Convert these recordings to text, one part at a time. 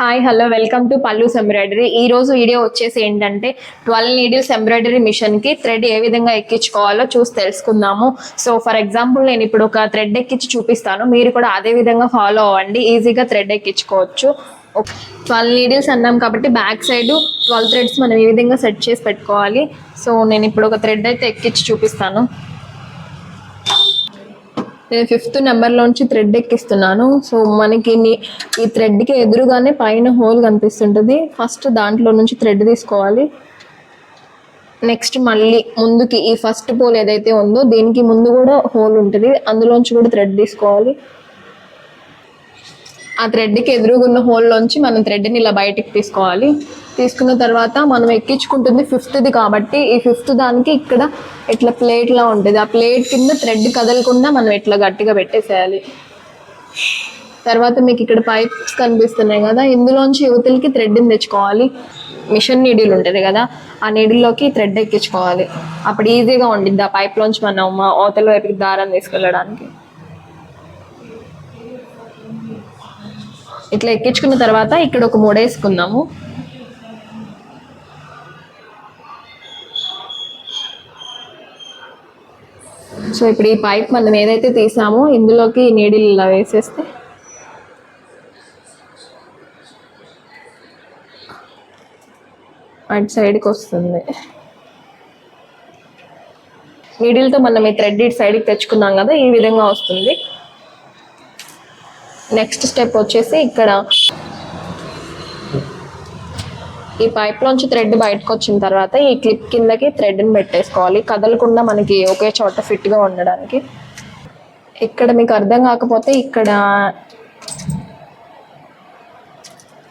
Hi hello welcome to Pallus embroidery ఈ రోజు video వచ్చేసి ఏంటంటే ట్వెల్వ్ నీడిల్స్ ఎంబ్రాయిడరీ మిషన్కి థ్రెడ్ ఏ విధంగా ఎక్కించుకోవాలో చూసి తెలుసుకుందాము. సో ఫర్ ఎగ్జాంపుల్ నేను ఇప్పుడు ఒక థ్రెడ్ ఎక్కించి చూపిస్తాను. మీరు కూడా అదే విధంగా ఫాలో అవ్వండి. ఈజీగా థ్రెడ్ ఎక్కించుకోవచ్చు. ట్వెల్వ్ నీడిల్స్ అన్నాం కాబట్టి బ్యాక్ సైడ్ ట్వెల్వ్ థ్రెడ్స్ మనం ఈ విధంగా సెట్ చేసి పెట్టుకోవాలి. సో నేను ఇప్పుడు ఒక థ్రెడ్ అయితే ఎక్కించి చూపిస్తాను. నేను ఫిఫ్త్ నెంబర్లోంచి థ్రెడ్ ఎక్కిస్తున్నాను. సో మనకి ఈ థ్రెడ్కి ఎదురుగానే పైన హోల్ కనిపిస్తుంటుంది. ఫస్ట్ దాంట్లో నుంచి థ్రెడ్ తీసుకోవాలి. నెక్స్ట్ మళ్ళీ ముందుకి ఈ ఫస్ట్ పోల్ ఏదైతే ఉందో దీనికి ముందు కూడా హోల్ ఉంటుంది. అందులోంచి కూడా థ్రెడ్ తీసుకోవాలి. ఆ థ్రెడ్కి ఎదురుగున్న హోల్లోంచి మనం థ్రెడ్ని ఇలా బయటికి తీసుకోవాలి. తీసుకున్న తర్వాత మనం ఎక్కించుకుంటుంది ఫిఫ్త్ది కాబట్టి ఈ ఫిఫ్త్ దానికి ఇక్కడ ఇట్లా ప్లేట్లా ఉంటుంది. ఆ ప్లేట్ కింద థ్రెడ్ కదలకుండా మనం ఇట్లా గట్టిగా పెట్టేసేయాలి. తర్వాత మీకు ఇక్కడ పైప్స్ కనిపిస్తున్నాయి కదా. ఇందులోంచి యువతలకి థ్రెడ్ని తెచ్చుకోవాలి. మిషన్ నీడిల్ ఉంటుంది కదా. ఆ నీడిల్లోకి థ్రెడ్ ఎక్కించుకోవాలి. అప్పుడు ఈజీగా ఉండిద్ది ఆ పైప్లోంచి మనం అవతల వైపుకి దారం తీసుకెళ్ళడానికి. ఇట్లా ఎక్కించుకున్న తర్వాత ఇక్కడ ఒక మూడ వేసుకుందాము. సో ఇప్పుడు ఈ పైప్ మనం ఏదైతే తీసామో ఇందులోకి నీడిల్ ఇలా వేసేస్తే అటు సైడ్కి వస్తుంది. నీడిల్తో మనం ఈ థ్రెడ్ ఇటు సైడ్కి తెచ్చుకున్నాం కదా ఈ విధంగా వస్తుంది. నెక్స్ట్ స్టెప్ వచ్చేసి ఇక్కడ ఈ పైప్లోంచి థ్రెడ్ బయటకు వచ్చిన తర్వాత ఈ క్లిప్ కిందకి థ్రెడ్ని పెట్టేసుకోవాలి. కదలకుండా మనకి ఒకే చోట ఫిట్గా ఉండడానికి. ఇక్కడ మీకు అర్థం కాకపోతే ఇక్కడ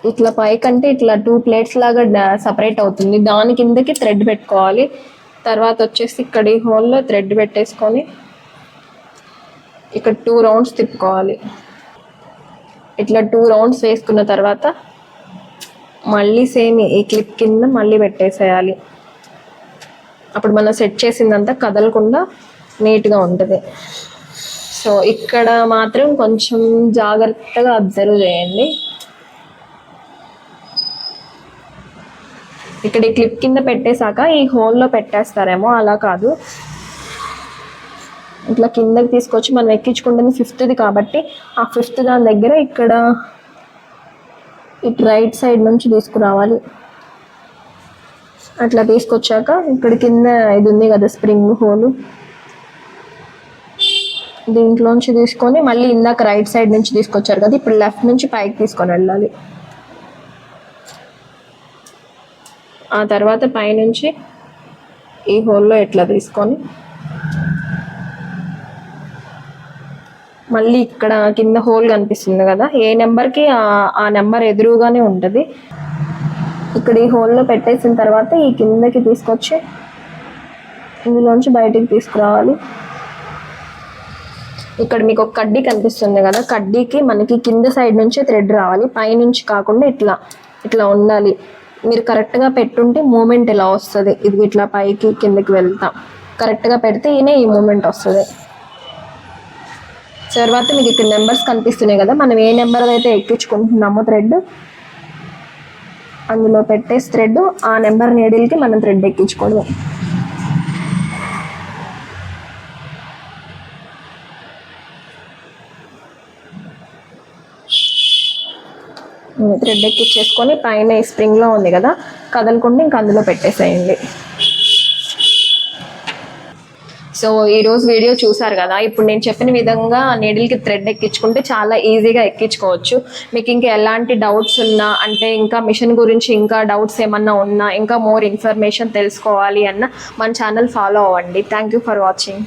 ఇట్లా పైకంటే ఇట్లా టూ ప్లేట్స్ లాగా సపరేట్ అవుతుంది. దాని కిందకి థ్రెడ్ పెట్టుకోవాలి. తర్వాత వచ్చేసి ఇక్కడ ఈ హోల్లో థ్రెడ్ పెట్టేసుకొని ఇక్కడ టూ రౌండ్స్ తిప్పుకోవాలి. ఇట్లా టూ రౌండ్స్ వేసుకున్న తర్వాత మళ్ళీ సేమ్ ఈ క్లిప్ కింద మళ్ళీ పెట్టేసేయాలి. అప్పుడు మనం సెట్ చేసిందంతా కదలకుండా నీట్గా ఉంటుంది. సో ఇక్కడ మాత్రం కొంచెం జాగ్రత్తగా అబ్జర్వ్ చేయండి. ఇక్కడ ఈ క్లిప్ కింద పెట్టేశాక ఈ హోల్లో పెట్టేస్తారేమో అలా కాదు. ఇట్లా కిందకి తీసుకొచ్చి మనం ఎక్కించుకుంటుంది ఫిఫ్త్ది కాబట్టి ఆ ఫిఫ్త్ దాని దగ్గర ఇక్కడ ఇటు రైట్ సైడ్ నుంచి తీసుకురావాలి. అట్లా తీసుకొచ్చాక ఇక్కడ కింద ఇది ఉంది కదా స్ప్రింగ్ హోల్. దీంట్లోంచి తీసుకొని మళ్ళీ ఇందాక రైట్ సైడ్ నుంచి తీసుకొచ్చారు కదా ఇప్పుడు లెఫ్ట్ నుంచి పైకి తీసుకొని వెళ్ళాలి. ఆ తర్వాత పైనుంచి ఈ హోల్లో ఎట్లా తీసుకొని మళ్ళీ ఇక్కడ కింద హోల్ కనిపిస్తుంది కదా. ఏ నెంబర్కి ఆ- నెంబర్ ఎదురుగానే ఉంటుంది. ఇక్కడ ఈ హోల్లో పెట్టేసిన తర్వాత ఈ కిందకి తీసుకొచ్చి ఇందులోంచి బయటికి తీసుకురావాలి. ఇక్కడ మీకు ఒక కడ్డీ కనిపిస్తుంది కదా. కడ్డీకి మనకి కింద సైడ్ నుంచి థ్రెడ్ రావాలి. పైనుంచి కాకుండా ఇట్లా ఇట్లా ఉండాలి. మీరు కరెక్ట్గా పెట్టుంటే మూమెంట్ ఇలా వస్తుంది. ఇది ఇట్లా పైకి కిందకి వెళ్తాం. కరెక్ట్గా పెడితే ఈయనే ఈ మూమెంట్ వస్తుంది. తర్వాత మీకు ఇక్కడ నెంబర్స్ కనిపిస్తున్నాయి కదా మనం ఏ నెంబర్ అయితే ఎక్కించుకుంటున్నామో థ్రెడ్ అందులో పెట్టేసి థ్రెడ్ ఆ నెంబర్ నీడిల్కి మనం థ్రెడ్ ఎక్కించుకోవడం థ్రెడ్ ఎక్కించేసుకొని పైన స్ప్రింగ్లో ఉంది కదా కదలకుండా ఇంకా అందులో పెట్టేసేయండి. సో ఈ రోజు వీడియో చూసారు కదా ఇప్పుడు నేను చెప్పిన విధంగా నీడిల్కి థ్రెడ్ ఎక్కించుకుంటే చాలా ఈజీగా ఎక్కించుకోవచ్చు. మీకు ఇంకా ఎలాంటి డౌట్స్ ఉన్నా అంటే ఇంకా మిషన్ గురించి ఇంకా డౌట్స్ ఏమన్నా ఉన్నా ఇంకా మోర్ ఇన్ఫర్మేషన్ తెలుసుకోవాలి అన్న మన ఛానల్ ఫాలో అవ్వండి. Thank you for watching